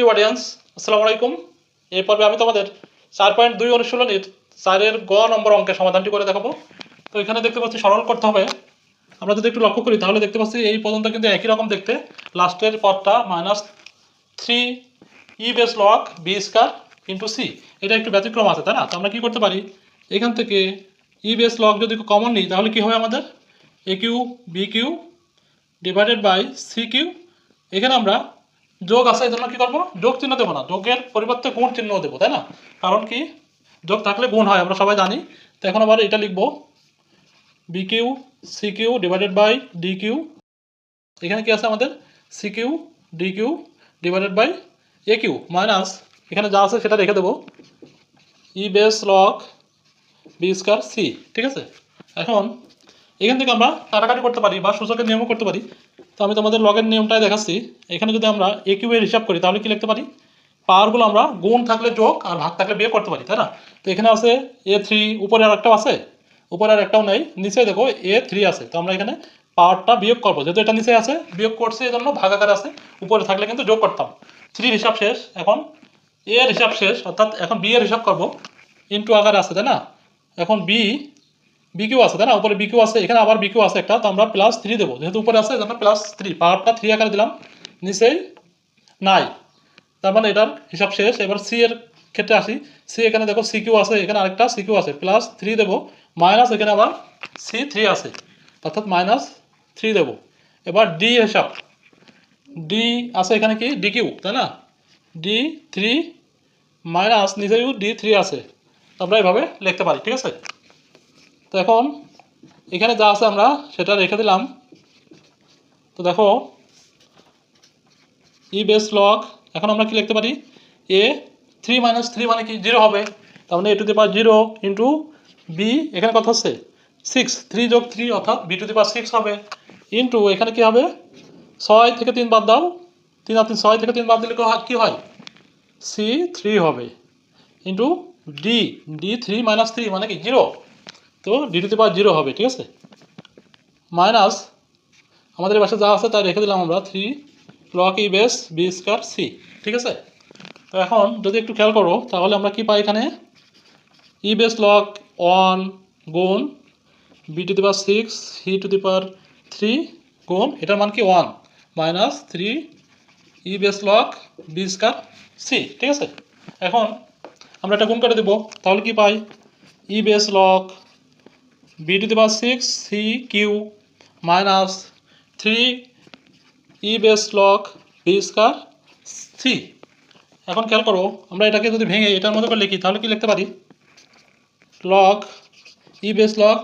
প্রিয় অডিয়েন্স আসসালামু আলাইকুম। এই পর্বে আমি তোমাদের চার পয়েন্ট দুই অনুশীলনীর চারের গ নম্বর অঙ্কের সমাধানটি করে দেখাবো। তো এখানে দেখতে পাচ্ছি সরল করতে হবে। আমরা যদি একটু লক্ষ্য করি, তাহলে দেখতে পাচ্ছি এই পর্যন্ত কিন্তু একই রকম দেখতে। লাস্টের পদটা minus three e base log b square into c এটা একটু ব্যতিক্রম আছে, তাই না? তো আমরা কী করতে পারি? এখান থেকে ই বেস লক যদি কমন নিই, তাহলে কী হবে আমাদের? A q b q divided by c q এখানে আমরা যোগ আছে এই জন্য কী করব? যোগ চিহ্ন দেবো না। যোগের পরিবর্তে গুণ চিহ্ন দেবো, তাই না? কারণ কি? যোগ থাকলে গুণ হয়, আমরা সবাই জানি। তো এখন আবার এটা লিখব। B Q divided by D Q এখানে কি আছে আমাদের? C Q D Q divided by A Q minus এখানে যা আছে সেটা রেখে দেবো। E base log B square C ঠিক আছে? এখন এখান থেকে আমরা কাটাকাটি করতে পারি বা সূচকের নিয়মও করতে পারি। তো আমি তোমাদের লগের নিয়মটাই দেখাচ্ছি। এখানে যদি আমরা এ কিউ এর হিসাব করি, তাহলে কি লিখতে পারি? পাওয়ারগুলো আমরা গুণ থাকলে যোগ আর ভাগ থাকলে বিয়ে করতে পারি, তাই না? তো এখানে আছে এ থ্রি উপরে আর একটাও আছে। উপরে আর একটাও নেই, নিচে দেখো এ থ্রি আছে। তো আমরা এখানে পাওয়ারটা বিয়োগ করব। যেহেতু এটা নিচে আছে, বিয়োগ করছি এই জন্য ভাগাকার আছে। উপরে থাকলে কিন্তু যোগ করতাম। থ্রির হিসাব শেষ, এখন এর হিসাব শেষ, অর্থাৎ এখন বি এর হিসাব করব। ইন্টু আকারে আছে, তাই না? এখন বি বিকিউ আছে, তাই না? উপরে বিকিউ আছে, এখানে আবার বিকিউ আছে একটা, তো আমরা প্লাস থ্রি দেবো। যেহেতু উপরে আছে এজন্য প্লাস থ্রি পাওয়ারটা থ্রি আকারে দিলাম, নিচেই নাই তার মানে এটার হিসাব শেষ। এবার সি এর ক্ষেত্রে আসি। সি এখানে দেখো সি কিউ আছে, এখানে আরেকটা সি কিউ আছে প্লাস থ্রি দেবো। মাইনাস এখানে আবার সি থ্রি আছে, অর্থাৎ মাইনাস থ্রি দেবো। এবার ডি হিসাব। ডি আছে এখানে কি? ডি কিউ তাই না? ডি থ্রি মাইনাস নিচেও ডি থ্রি আছে। আমরা এভাবে লিখতে পারি, ঠিক আছে? তো এখন এখানে যা আছে আমরা সেটা রেখে দিলাম। তো দেখো ই বেস লগ এখন আমরা কি লিখতে পারি? এ থ্রি মাইনাস থ্রি মানে কি? জিরো হবে। তার মানে A to the power zero into B এখানে কত হচ্ছে? সিক্স থ্রি যোগ থ্রি অর্থাৎ B to the power six হবে। ইন্টু এখানে কি হবে? ছয় থেকে তিন বাদ দাও। তিন আর তিন, ছয় থেকে তিন বাদ দিলে কি হয়? সি থ্রি হবে। Into D D three minus three মানে কি? জিরো তো ডি টু পাওয়ার জিরো হবে, ঠিক আছে? মাইনাস আমাদের বাসা যা আছে তা রেখে দিলাম আমরা three log E base B square C ঠিক আছে? তো এখন যদি একটু খেয়াল করো, তাহলে আমরা কি পাই এখানে? ই বেস লক ওয়ান গুণ B to the power six C to the power three গুণ, এটার মান কি one minus three E base log B square C ঠিক আছে? এখন আমরা এটা গুণ করে দেবো, তাহলে কি পাই? E base log B to the power six C Q minus three E base log B square C এখন খেয়াল করো, আমরা এটাকে যদি ভেঙে এটার মধ্যে করে লিখি, তাহলে কি লিখতে পারি? Log E base log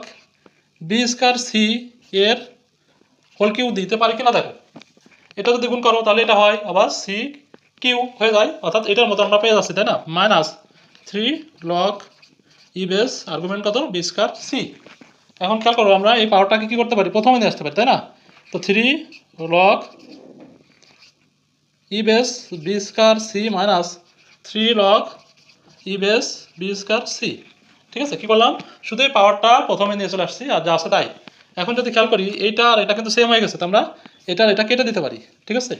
B square C এর হোল কিউ দিতে পারি কিনা দেখো। এটা যদি গুণ করো, তাহলে এটা হয় আবার সি কিউ হয়ে যায়, অর্থাৎ এটার মতো আমরা পেয়ে যাচ্ছি, তাই না? Minus three log E base argument কত? বি স্কোয়ার সি এখন খেয়াল করব আমরা এই পাওয়ারটাকে কী করতে পারি? প্রথমে নিয়ে আসতে পারি, তাই না? তো three log E base B square C minus three log E base B square C ঠিক আছে? কী করলাম? শুধু এই পাওয়ারটা প্রথমে নিয়ে চলে আসছি, আর যা আছে তাই। এখন যদি খেয়াল করি, এইটা আর এটা কিন্তু সেম হয়ে গেছে, তো আমরা এটা এটা কেটে দিতে পারি। ঠিক আছে?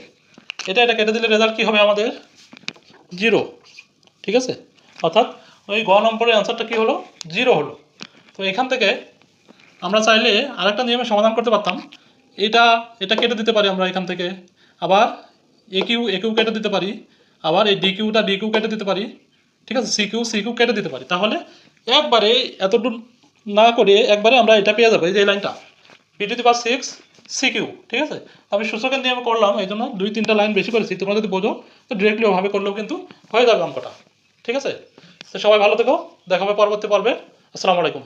এটা এটা কেটে দিলে রেজাল্ট কী হবে আমাদের? জিরো ঠিক আছে? অর্থাৎ ওই গ নম্বরের অ্যান্সারটা কী হলো? জিরো হলো। তো এখান থেকে আমরা চাইলে আরেকটা নিয়মে সমাধান করতে পারতাম। এটা এটা কেটে দিতে পারি আমরা এখান থেকে। আবার এ কিউ এ কিউ কেটে দিতে পারি। আবার এই ডি কিউটা ডি কিউ কেটে দিতে পারি। ঠিক আছে? সি কিউ সি কিউ কেটে দিতে পারি। তাহলে একবারে এতটুকু না করে একবারে আমরা এটা পেয়ে যাব, এই যে লাইনটা। B to the power six C Q ঠিক আছে? আমি সূচকের নিয়মে করলাম, এই জন্য দুই, তিনটা লাইন বেশি করেছি। তোমরা যদি বোঝো, তো ডিরেক্টলি ওভাবে করলেও কিন্তু হয়ে যাবে অঙ্কটা। ঠিক আছে? তো সবাই ভালো থেকো, দেখা হবে পরবর্তী পর্বে। আসসালামু আলাইকুম।